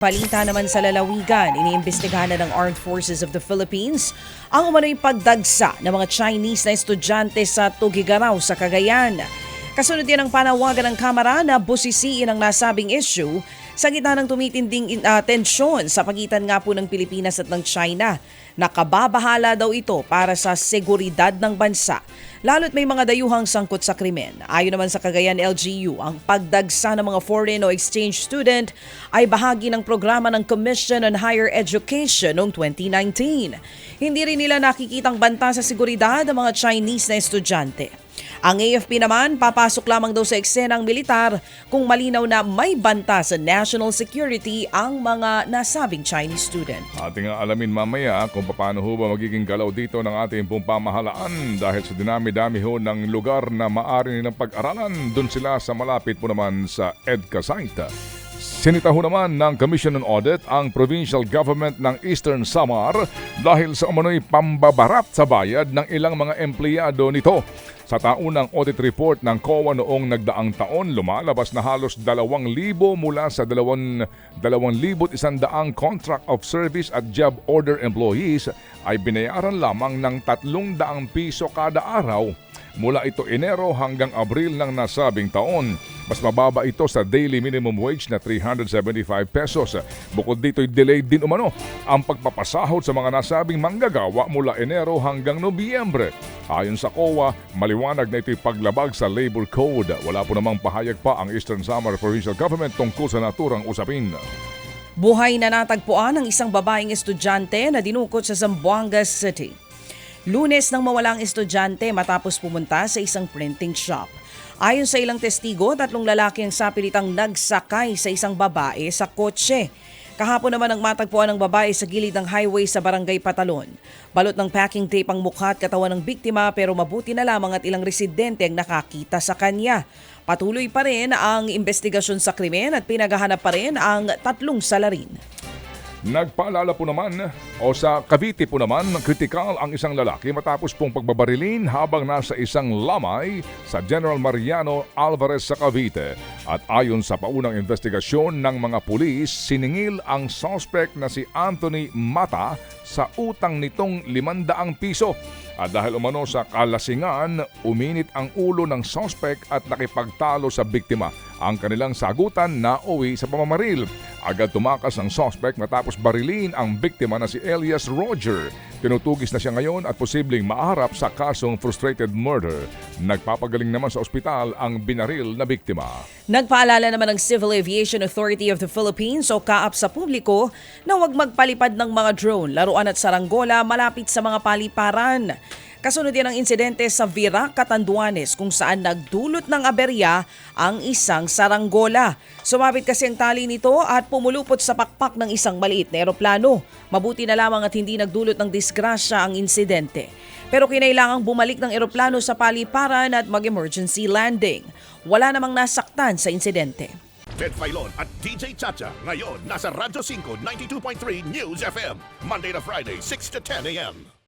Palita naman sa lalawigan, iniimbestigahan na ng Armed Forces of the Philippines ang umano'y pagdagsa ng mga Chinese na estudyante sa Tugigaraw sa Cagayan. Kasunod yan ang panawagan ng Kamara na busisiin ang nasabing issue sa gitna ng tumitinding uh, tensyon sa pagitan nga po ng Pilipinas at ng China. Nakababahala daw ito para sa seguridad ng bansa, lalo't may mga dayuhang sangkot sa krimen. Ayon naman sa Cagayan LGU, ang pagdagsa ng mga foreign o exchange student ay bahagi ng programa ng Commission on Higher Education noong 2019. Hindi rin nila nakikitang banta sa seguridad ng mga Chinese na estudyante. Ang AFP naman, papasok lamang daw sa eksenang militar kung malinaw na may banta sa national security ang mga nasabing Chinese student. Ating alamin mamaya kung paano ho ba magiging galaw dito ng ating pong pamahalaan dahil sa dinami-dami ho ng lugar na maaari nilang pag-aralan. Doon sila sa malapit po naman sa EDCA site. Sinita ho naman ng Commission on Audit ang provincial government ng Eastern Samar dahil sa umano'y pambabarat sa bayad ng ilang mga empleyado nito. Sa taunang audit report ng COA noong nagdaang taon, lumalabas na halos 2,000 mula sa 2,100 contract of service at job order employees ay binayaran lamang ng 300 piso kada araw. Mula ito Enero hanggang Abril ng nasabing taon. Mas mababa ito sa daily minimum wage na 375 pesos. Bukod dito'y delayed din umano ang pagpapasahod sa mga nasabing manggagawa mula Enero hanggang Nobyembre. Ayon sa COA, maliwanag na ito'y paglabag sa labor code. Wala po namang pahayag pa ang Eastern Samar Provincial Government tungkol sa naturang usapin. Buhay na natagpuan ng isang babaeng estudyante na dinukot sa Zamboanga City. Lunes nang mawala ang estudyante matapos pumunta sa isang printing shop. Ayon sa ilang testigo, tatlong lalaki ang sapilitang nagsakay sa isang babae sa kotse. Kahapon naman ang matagpuan ng babae sa gilid ng highway sa barangay Patalon. Balot ng packing tape ang mukha at katawan ng biktima pero mabuti na lamang at ilang residente ang nakakita sa kanya. Patuloy pa rin ang investigasyon sa krimen at pinaghahanap pa rin ang tatlong salarin. Nagpaalala po naman o sa Cavite po naman, kritikal ang isang lalaki matapos pong pagbabarilin habang nasa isang lamay sa General Mariano Alvarez sa Cavite. At ayon sa paunang investigasyon ng mga pulis, siningil ang suspect na si Anthony Mata sa utang nitong 500 piso. At dahil umano sa kalasingan, uminit ang ulo ng suspect at nakipagtalo sa biktima. Ang kanilang sagutan na uwi sa pamamaril. Agad tumakas ang suspect matapos barilin ang biktima na si Elias Roger. Tinutugis na siya ngayon at posibleng maaharap sa kasong frustrated murder. Nagpapagaling naman sa ospital ang binaril na biktima. Nagpaalala naman ng Civil Aviation Authority of the Philippines o CAAP sa publiko na huwag magpalipad ng mga drone, laruan at saranggola malapit sa mga paliparan. Kasunod yan ang insidente sa Virac, Catanduanes kung saan nagdulot ng aberya ang isang saranggola. Sumabit kasi ang tali nito at pumulupot sa pakpak ng isang maliit na eroplano. Mabuti na lamang at hindi nagdulot ng disgrasya ang insidente. Pero kinailangang bumalik ng eroplano sa paliparan at mag-emergency landing. Wala namang nasaktan sa insidente. Ted Filon at DJ Chacha. Ngayon, nasa Radyo 5, 92.3 News FM. Monday to Friday, 6 to 10 a.m.